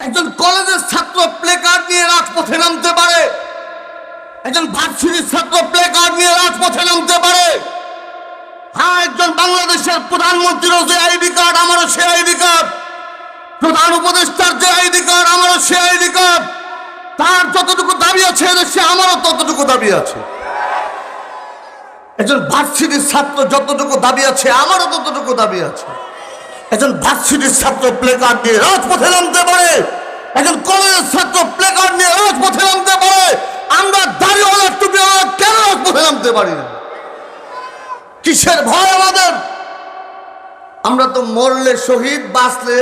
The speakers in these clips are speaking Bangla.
একজন কলেজের ছাত্র প্লে কার্ড নিয়ে রাজপথে নামতে পারে। একজন ভার্সিটির ছাত্র প্লে কার্ড নিয়ে রাজপথে নামতে পারে। হ্যাঁ একজন বাংলাদেশের প্রধানমন্ত্রীরও যে আইডি কার্ড, আমারও সে আইডি কার্ড। প্রধান উপদেষ্টার যে আইডি কার্ড, আমারও সে আইডি কার্ড। তার যতটুকু দাবি আছে সে আমারও ততটুকু দাবি আছে। একজন ভার্সিটির ছাত্র যতটুকু দাবি আছে, আমারও ততটুকু দাবি আছে। একজন ভার্সিটির ছাত্র প্লে কার্ড নিয়ে রাজপথে নামতে পারে। একজন কলেজের ছাত্র প্লে কার্ড নিয়ে রাজপথে নামতে পারে। আমরা দাঁড়িয়ে টুপি কেন রাজপথে নামতে পারি না? কিসের ভয় আমাদের? আমরা তো মরলে শহীদ, বাঁচলে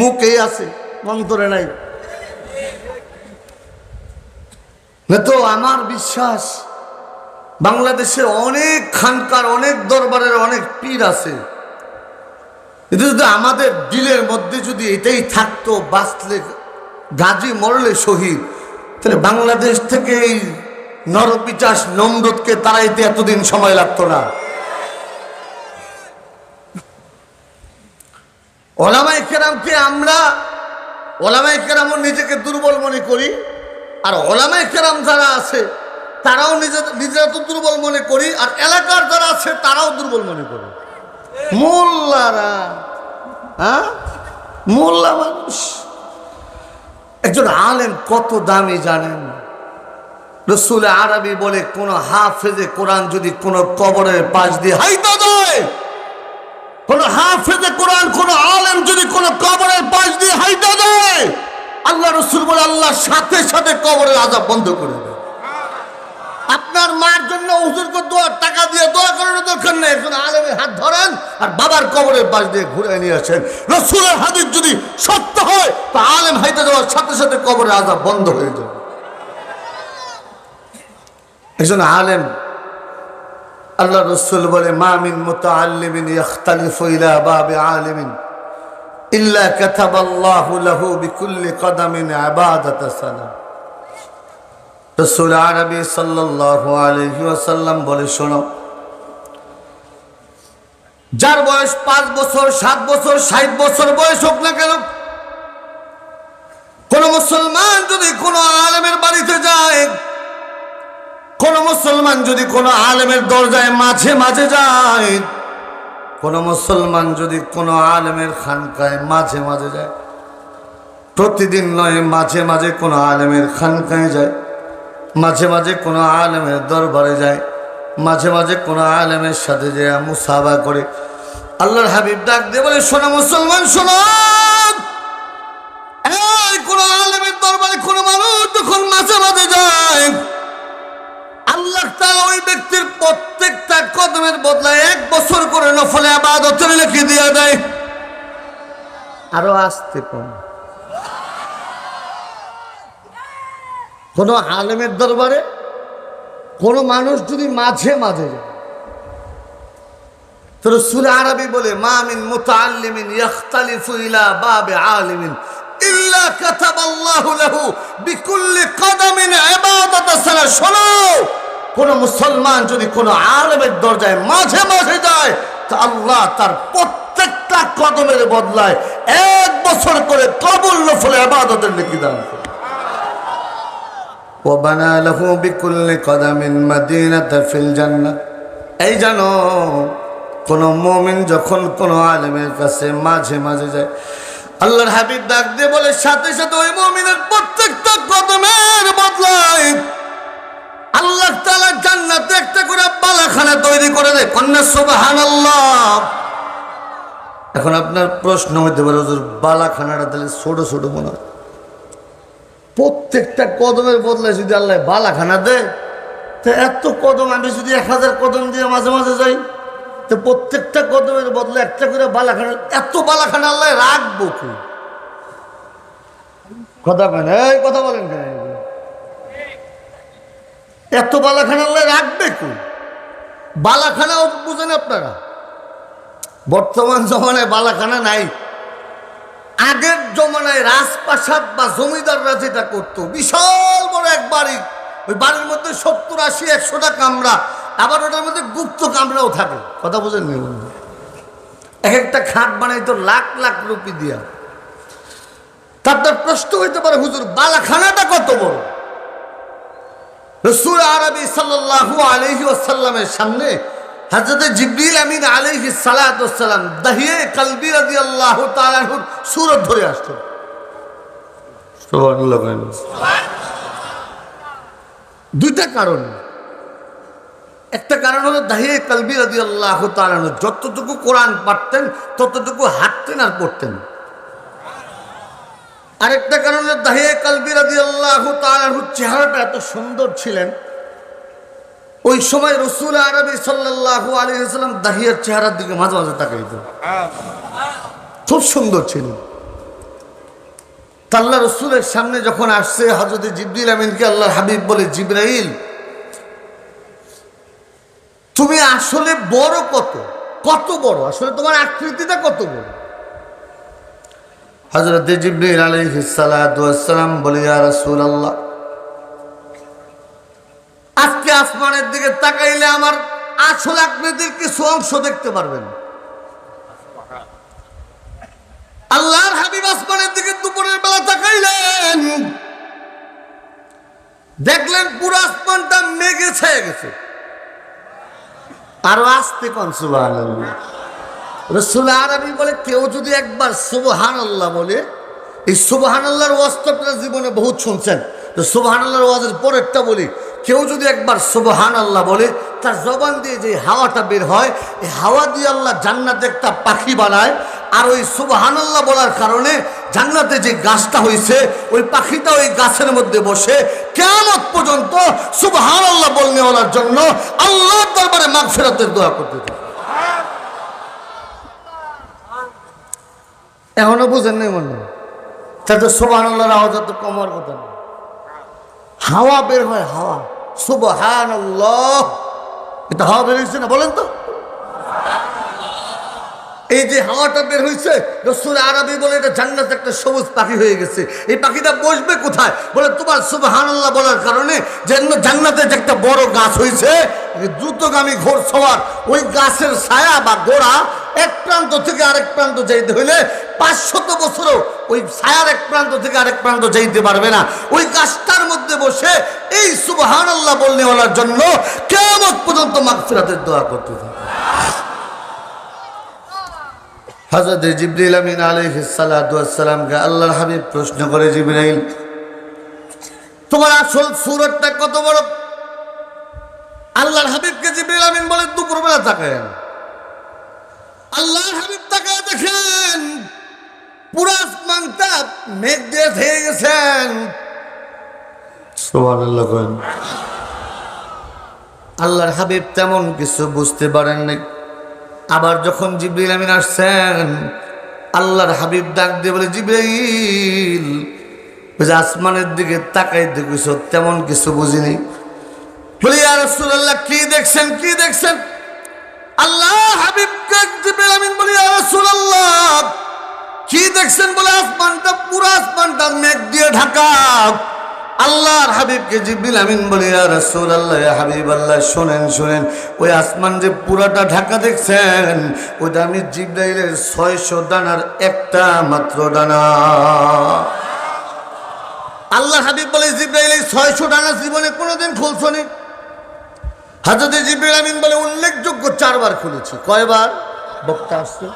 মুখেই আছে অন্তরে নাই। তো আমার বিশ্বাস বাংলাদেশে অনেক খানকার, অনেক দরবারের অনেক পীর আছে। এটা যদি আমাদের দিলের মধ্যে যদি এটাই থাকতো, বাঁচলে, গাজী মরলে শহীদ, তাহলে বাংলাদেশ থেকে এই নরপিচাস নমরুদকে তাড়াইতে এতদিন সময় লাগতো না। ওলামাই কেরামকে আমরা ওলামাই কেরামও নিজেকে দুর্বল মনে করি, আর ওলামাই কেরাম যারা আছে, তারাও নিজের নিজেরা তো দুর্বল মনে করি, আর এলাকার যারা আছে, তারাও দুর্বল মনে করি। মোল্লারা হ্যাঁ? মোল্লা মানুষ। একজন আলেম কত দামি জানেন? রসুল আরবি বলে কোন হাফেজে কোরআন যদি কোন কবরের পাশ দিয়ে হাইতা দেয়, কোন হাফেজে কোরআন, কোন আলেম যদি কোন কবরের পাশ দিয়ে হাইতা দেয়, আল্লাহ রসুল বলে আল্লাহ সাথে সাথে কবরের আজাব বন্ধ করে আপনার মার জন্য হুজুরকে দোয়া, টাকা দিয়ে দোয়া করার দরকার নেই। একজন আলেমের হাত ধরেন আর বাবার কবরের পাশ দিয়ে ঘুরে নিয়ে আসেন। রসুলের হাদিস যদি সত্য হয়, তা আলেম হাইতে যাওয়ার সাথে সাথে কবরের আজাব বন্ধ হয়ে যাবে। একজন আলেম আল্লাহ রসুল বলে মামিন মতো আল্লিমিন ইখতালিফ বাবে আলিমিন ইল্লা লাহু বিকুল্লি কদামিন সালাম। রসুল আরবি সাল্লাল্লাহু আলাইহি ওয়াসাল্লাম বলে, শোনো। যার বয়স পাঁচ বছর, সাত বছর, ষাট বছর বয়স হোক না কেন, কোন মুসলমান যদি কোনো আলেমের বাড়িতে যায়, কোন মুসলমান যদি কোনো আলেমের দরজায় মাঝে মাঝে যায়, কোন মুসলমান যদি কোনো আলেমের খানকায় মাঝে মাঝে যায়, প্রতিদিন নয়, মাঝে মাঝে কোনো আলেমের খানকায় যায়। মাঝে মাঝে কোনো আলেমের দরবারে যায়, মাঝে মাঝে কোনো আলেমের সাথে যে মুসাবা করে। আল্লাহর হাবিব ডাক দিয়ে বলে, শোনো মুসলমান, শোনো! কোন আলেমের দরবারে কোনো যখন মাঝে মাঝে যায় ওই ব্যক্তির প্রত্যেকটা কদমের বদলায় এক বছর করে আরও আসতে কম। কোন আলেমের দরবারে কোন মানুষ যদি মাঝে মাঝে যায়। তো আরবি বলে মামিন মুতাআল্লিমিন ইখতালিফু ইলা বাবে আলিমিন ইল্লা কাতাবাল্লাহু লাহু বিকুল্লি কদামিন ইবাদাত সালা শোনো, কোন মুসলমান যদি কোন আলেমের দরজায় মাঝে মাঝে যায়, তা আল্লাহ তার প্রত্যেকটা কদমের বদলায় এক বছর করে কবুল নফলে ইবাদতের লিখি দান করে। وبنى له بكل قدم مدينة في الجنة এই জানো কোন মমিন যখন কোন আলেমের কাছে মাঝে মাঝে যায় আল্লাহর হাবিব ডাক দিয়ে বলে সাথে সাথে ওই মমিনের প্রত্যেকটা কদমের বদলায় আল্লাহ তাআলা জান্নাতে একটা করে বালাখানা তৈরি করে দেয় কন্যা সুবহানাল্লাহ এখন আপনার প্রশ্ন হইতে পারে হুজুর বালাখানাটা তাহলে ছোট ছোট মনে হয় প্রত্যেকটা কদমের বদলে যদি আল্লাহ বালাখানা দেয়, তো এত কদম আমি যদি এক হাজার কদম দিয়ে মাঝে মাঝে যাই, তো প্রত্যেকটা কদমের বদলে একটা করে বালাখানা এত বালাখানা আল্লাহ রাখব কি? কথা কেন এই কথা বলেন কেন? এত বালাখানা আল্লাহ রাখবে কি? বালাখানাও বুঝেন আপনারা? বর্তমান জমানায় বালাখানা নাই। আগের জমানায় রাজপ্রাসাদ বা জমিদাররা যেটা করতো, বিশাল বড় এক বাড়ি। ওই বাড়ির মধ্যে সত্তর আশি একশোটা কামরা, আবার ওটার মধ্যে গুপ্ত কামরাও থাকে। কথা বোঝেন নি বন্ধু? এক একটা খাট বানাইতো লাখ লাখ রুপি দিয়া। তার প্রশ্ন হইতে পারে, হুজুর, বালাখানাটা কত বড়? রসুল আরবি সাল্লাল্লাহু আলাইহি ওয়াসাল্লামের সামনে হযরত জিবরিল আমিন আলাইহি সালাম দাহিয়ে কলবি রাদিয়াল্লাহু তাআলার সূরত ধরে সুবহানাল্লাহ দুইটা কারণ। একটা কারণ হলো দাহিয়ে কলবি রাদিয়াল্লাহু তাআলা যতটুকু কোরআন পারতেন ততটুকু হাঁটতেন আর পড়তেন। আরেকটা কারণে দাহিয়ে কালবি রাদি আল্লাহ তালাহুর চেহারাটা এত সুন্দর ছিলেন ওই সময় রসুল আরবি সাল্লাহ আলী সাল্লাম দাহিয়ার চেহারার দিকে মাঝে মাঝে তাকাইত। খুব সুন্দর ছিলেন তাল্লা রসুলের সামনে যখন আসছে হজরত জিবরিল আমিনকে আল্লাহ হাবিব বলে, জিব্রাইল, তুমি আসলে বড় কত? কত বড়? আসলে তোমার আকৃতিটা কত বড়? হজরত জিবরিল আলাইহিসসালাম বলে, ইয়া রাসূলুল্লাহ, আজকে আসমানের দিকে তাকাইলে আমার আসল আকৃতির কিছু অংশ দেখতে পারবেন। আল্লাহর হাবিব আসমানের দিকে দুপুরের বেলা তাকাইলেন। দেখলেন পুরো আসমানটা মেঘে ছেয়ে গেছে। আরও আসতে কন, সুবহানাল্লাহ। রসুল আরবি বলে, কেউ যদি একবার সুবহান বলে, এই সুবহান আল্লাহর ওয়াস্তবটা জীবনে বহুত শুনছেন। তো সুবহান আল্লাহর ওয়াজের পরেরটা বলি কেউ যদি একবার সুবহান আল্লাহ বলে, তার জবান দিয়ে যে হাওয়াটা বের হয়, এই হাওয়া দিয়ে আল্লাহ জান্নাতে একটা পাখি বানায়, আর ওই সুবহান আল্লাহ বলার কারণে জান্নাতে যে গাছটা হয়েছে ওই পাখিটা ওই গাছের মধ্যে বসে কেমন পর্যন্ত সুবহান আল্লাহ বলনেওয়ালার জন্য আল্লাহর দরবারে মাগ ফেরাতের দোয়া করতে থাকে। এখনও বুঝেন নাই মনে তাতে সোবাহান আল্লাহর আওয়াজ তো কমার কথা না। হাওয়া বের হয় হাওয়া। সুবহান এটা বের হয়েছে না, বলেন তো। এই যে হাওয়াটা বের হয়েছে বলে এটা একটা সবুজ পাখি হয়ে গেছে। এই পাখিটা বসবে কোথায়? বলে, তোমার বলার কারণে যে একটা বড় গাছ হয়েছে দ্রুতগামী ঘোর সওয়ার, ওই গাছের ছায়া বা গোড়া এক প্রান্ত থেকে আরেক প্রান্ত যাইতে হইলে পাঁচশত বছরও ওই ছায়ার এক প্রান্ত থেকে আরেক প্রান্ত যাইতে পারবে না। ওই গাছটার মধ্যে বসে এই সুবহান আল্লাহ বলনেওয়ালার জন্য কেমন পর্যন্ত মাগফিরাতের দোয়া করতে থাকে হজরত জিবরিল আমিন আলাইহিসসালামকে আল্লাহর হাবিব প্রশ্ন করে জিবরাইল তোমার আসল সুরতটা কত বড়? আল্লাহর হাবিবকে জিবরিল আমিন বলে দুপুরবেলা তাকায় আল্লাহর হাবিব তাকায় দেখেন পুরো আসমানটা মেঘ দিয়ে থেকে গেছেন। আল্লাহর হাবিব তেমন কিছু বুঝতে পারেন নাই। আবার যখন জিব্রাইল আমিন আসছেন আল্লাহর হাবিব ডাক দিয়ে বলে জিব্রাইল আসমানের দিকে তাকাই দেখেছ তেমন কিছু বুঝিনি। বলি আর কি দেখছেন কি দেখছেন? আল্লাহ হাবিবকে আর কি দেখছেন? বলে, আসমানটা পুরো মেঘ দিয়ে ঢাকা। হাবিবকে বলে, ইয়া হাবিব শুনেন শুনেন, ওই আসমান যে ঢাকা দেখছেন ছয়শো একটা মাত্র দানা আল্লাহ হাবিব বলে ছয়শো জীবনে কোনোদিন খুলছনি হাজরতে জিব্রাইল আমিন বলে উল্লেখযোগ্য চারবার খুলেছি। কয়বার? বক্তা আসছে।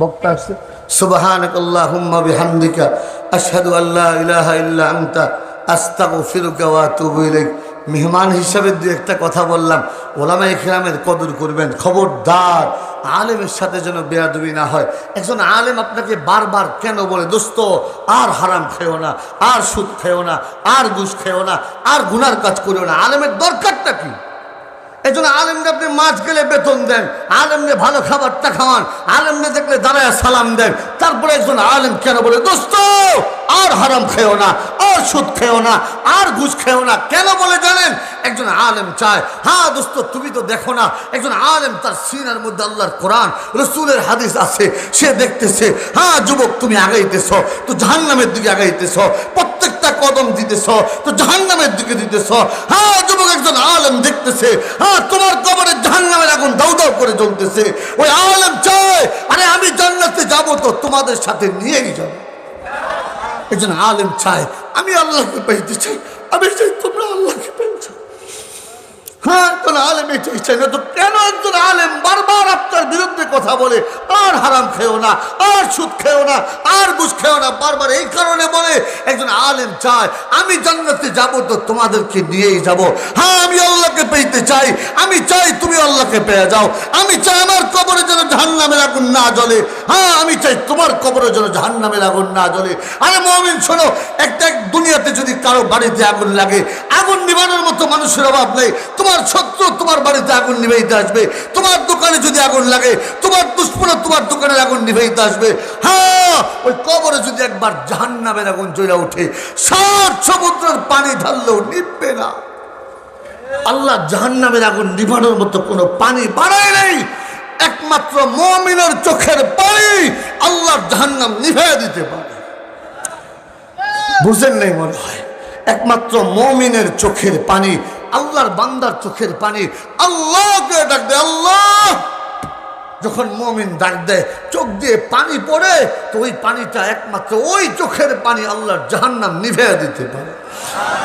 বক্তা আসছে। সুবহানাক আল্লাহুম্মা বিহামদিকা, আশহাদু আল্লা ইলাহা ইল্লা আনতা, আস্তাগফিরুকা ওয়া আতুবু ইলাইক। মেহমান হিসাবে দু একটা কথা বললাম। ওলামা ইকরামের কদর করবেন। খবরদার। আলেমের সাথে যেন বেয়াদবি না হয়। একজন আলেম আপনাকে বারবার কেন বলে, দোস্ত, আর হারাম খেও না, আর সুদ খেও না, আর ঘুষ খেও না, আর গুনার কাজ করিও না। আলেমের দরকারটা কি? এই জন্য আলেমকে আপনি মাছ গেলে বেতন দেন আলেমকে ভালো খাবারটা খাওয়ান আলেমকে দেখলে দাঁড়ায় সালাম দেন। তারপরে একজন আলেম কেন বলে, দোস্ত, আর হারাম খেও না, আর সুদ খেও না, আর ঘুষ খেও না। কেন বলে জানেন? একজন আলেম চায় হ্যাঁ দোস্ত, তুমি তো দেখো না, একজন আলেম তার সিনার মধ্যে আল্লাহর কোরআন, রসুলের হাদিস আছে, সে দেখতেছে হ্যাঁ যুবক তুমি আগাইতেছ, তো জাহান্নামের দিকে আগাইতেছ কদম দিতেছ তো জাহান্নামের দিকে দিতেছ হ্যাঁ যুবক একজন আলেম দেখতেছে। হ্যাঁ তোমার কবরে জাহান্নামের এখন দাউ দাউ করে জ্বলতেছে। ওই আলম চায়, আরে আমি জান্নাতে যাব তো তোমাদের সাথে নিয়েই যাব। একজন আলেম চায়, আমি আল্লাহকে পাইতে চাই, আমি চাই তোমরা আল্লাহকে হ্যাঁ তো কেন একজন আলেম বারবার আপনার বিরুদ্ধে কথা বলে? আর হারাম খেও না, আর সুদ খেও না, আর বুঝ খেও না, বারবার এই কারণে বলে, একজন আলেম চায়, আমি জান্নাতে যাব তো তোমাদেরকে নিয়েই যাব। হ্যাঁ আমি আল্লাহকে পেতে চাই, আমি চাই তুমি আল্লাহকে পেয়ে যাও। আমি চাই আমার কবরে যেন জাহান্নামের আগুন না জ্বলে। হ্যাঁ আমি চাই তোমার কবরে যেন জাহান্নামের আগুন না জ্বলে। আরে মমিন, শোনো, একটা এক দুনিয়াতে যদি কারও বাড়িতে আগুন লাগে, আগুন নিবানোর মতো মানুষের অভাব নেই। তোমার শত্রু তোমার বাড়িতে আগুন নিভেইতে আসবে। তোমার দোকানে যদি আগুন লাগে, তোমার দুষ্পনা তোমার দোকানের আগুন নিভেইতে আসবে। হ্যাঁ ওই কবরে যদি একবার জাহান্নামের আগুন জ্বলে ওঠে, সাত সমুদ্রের পানি ঢাললেও নিববে না। আল্লাহ জাহান্নামের আগুন নিভানোর মতো কোনো পানি বাড়ায় নেই। একমাত্র মমিনের চোখের পানি আল্লাহ জাহান্নাম নিভে দিতে পারে। বুঝেন নাই মনে হয়? একমাত্র মমিনের চোখের পানি আল্লাহর বান্দার চোখের পানি আল্লাহকে ডাক দে আল্লাহ! যখন মমিন ডাক দেয়, চোখ দিয়ে পানি পড়ে, তো ওই পানিটা একমাত্র ওই চোখের পানি আল্লাহর জাহান্নাম নিভে দিতে পারে।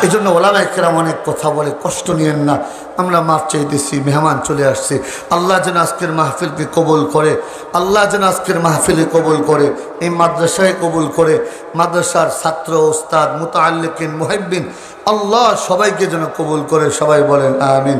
এই জন্য ওলামাইকেরাম অনেক কথা বলে, কষ্ট নিয়েন না। আমরা মাপ চাইতেছি মেহমান চলে আসছে। আল্লাহ যেন আজকের মাহফিলকে কবুল করে, আল্লাহ যেন আজকের মাহফিলে কবুল করে, এই মাদ্রাসায় কবুল করে, মাদ্রাসার ছাত্র ওস্তাদ মুতাল্লিকিন মুহিবিন আল্লাহ সবাইকে যেন কবুল করে, সবাই বলেন আমিন।